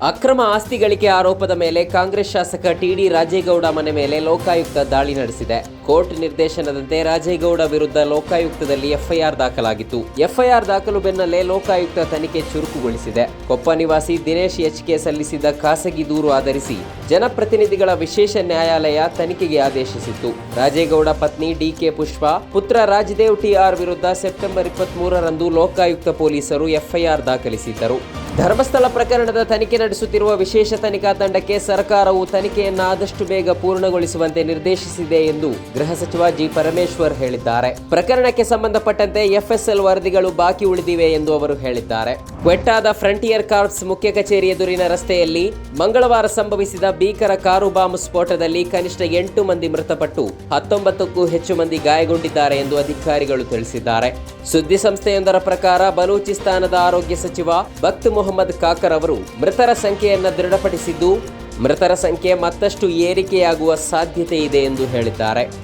ಅಕ್ರಮ ಆಸ್ತಿ ಗಳಿಕೆ ಆರೋಪದ ಮೇಲೆ ಕಾಂಗ್ರೆಸ್ ಶಾಸಕ ಟಿಡಿ ರಾಜೇಗೌಡ ಮನೆ ಮೇಲೆ ಲೋಕಾಯುಕ್ತ ದಾಳಿ ನಡೆಸಿದೆ. ಕೋರ್ಟ್ ನಿರ್ದೇಶನದಂತೆ ರಾಜೇಗೌಡ ವಿರುದ್ಧ ಲೋಕಾಯುಕ್ತದಲ್ಲಿ ಎಫ್ಐಆರ್ ದಾಖಲಾಗಿತ್ತು. ಎಫ್ಐಆರ್ ದಾಖಲು ಬೆನ್ನಲ್ಲೇ ಲೋಕಾಯುಕ್ತ ತನಿಖೆ ಚುರುಕುಗೊಳಿಸಿದೆ. ಕೊಪ್ಪ ನಿವಾಸಿ ದಿನೇಶ್ ಎಚ್ಕೆ ಸಲ್ಲಿಸಿದ ಖಾಸಗಿ ದೂರು ಆಧರಿಸಿ ಜನಪ್ರತಿನಿಧಿಗಳ ವಿಶೇಷ ನ್ಯಾಯಾಲಯ ತನಿಖೆಗೆ ಆದೇಶಿಸಿತ್ತು. ರಾಜೇಗೌಡ ಪತ್ನಿ ಡಿಕೆ ಪುಷ್ಪ, ಪುತ್ರ ರಾಜದೇವ್ ಟಿಆರ್ ವಿರುದ್ಧ ಸೆಪ್ಟೆಂಬರ್ ಇಪ್ಪತ್ತ್ ಮೂರರಂದು ಲೋಕಾಯುಕ್ತ ಪೊಲೀಸರು ಎಫ್ಐಆರ್ ದಾಖಲಿಸಿದ್ದರು. ಧರ್ಮಸ್ಥಳ ಪ್ರಕರಣದ ತನಿಖೆ ನಡೆಸುತ್ತಿರುವ ವಿಶೇಷ ತನಿಖಾ ತಂಡಕ್ಕೆ ಸರ್ಕಾರವು ತನಿಖೆಯನ್ನು ಆದಷ್ಟು ಬೇಗ ಪೂರ್ಣಗೊಳಿಸುವಂತೆ ನಿರ್ದೇಶಿಸಿದೆ ಎಂದು ಗೃಹ ಸಚಿವ ಜಿ ಪರಮೇಶ್ವರ್ ಹೇಳಿದ್ದಾರೆ. ಪ್ರಕರಣಕ್ಕೆ ಸಂಬಂಧಪಟ್ಟಂತೆ ಎಫ್ಎಸ್ಎಲ್ ವರದಿಗಳು ಬಾಕಿ ಉಳಿದಿವೆ ಎಂದು ಅವರು ಹೇಳಿದ್ದಾರೆ. ಕ್ವೆಟ್ಟಾದ ಫ್ರಂಟಿಯರ್ ಕಾರ್ಪ್ಸ್ ಮುಖ್ಯ ಕಚೇರಿ ಎದುರಿನ ರಸ್ತೆಯಲ್ಲಿ ಮಂಗಳವಾರ ಸಂಭವಿಸಿದ ಭೀಕರ ಕಾರು ಬಾಂಬ್ ಸ್ಫೋಟದಲ್ಲಿ ಕನಿಷ್ಠ ಎಂಟು ಮಂದಿ ಮೃತಪಟ್ಟು ಹತ್ತೊಂಬತ್ತಕ್ಕೂ ಹೆಚ್ಚು ಮಂದಿ ಗಾಯಗೊಂಡಿದ್ದಾರೆ ಎಂದು ಅಧಿಕಾರಿಗಳು ತಿಳಿಸಿದ್ದಾರೆ. ಸುದ್ದಿಸಂಸ್ಥೆಯೊಂದರ ಪ್ರಕಾರ ಬಲೂಚಿಸ್ತಾನದ ಆರೋಗ್ಯ ಸಚಿವ ಬಕ್ತ್ ಮೊಹಮ್ಮದ್ ಕಾಕರ್ ಅವರು ಮೃತರ ಸಂಖ್ಯೆಯನ್ನು ದೃಢಪಡಿಸಿದ್ದು ಮೃತರ ಸಂಖ್ಯೆ ಮತ್ತಷ್ಟು ಏರಿಕೆಯಾಗುವ ಸಾಧ್ಯತೆ ಇದೆ ಎಂದು ಹೇಳಿದ್ದಾರೆ.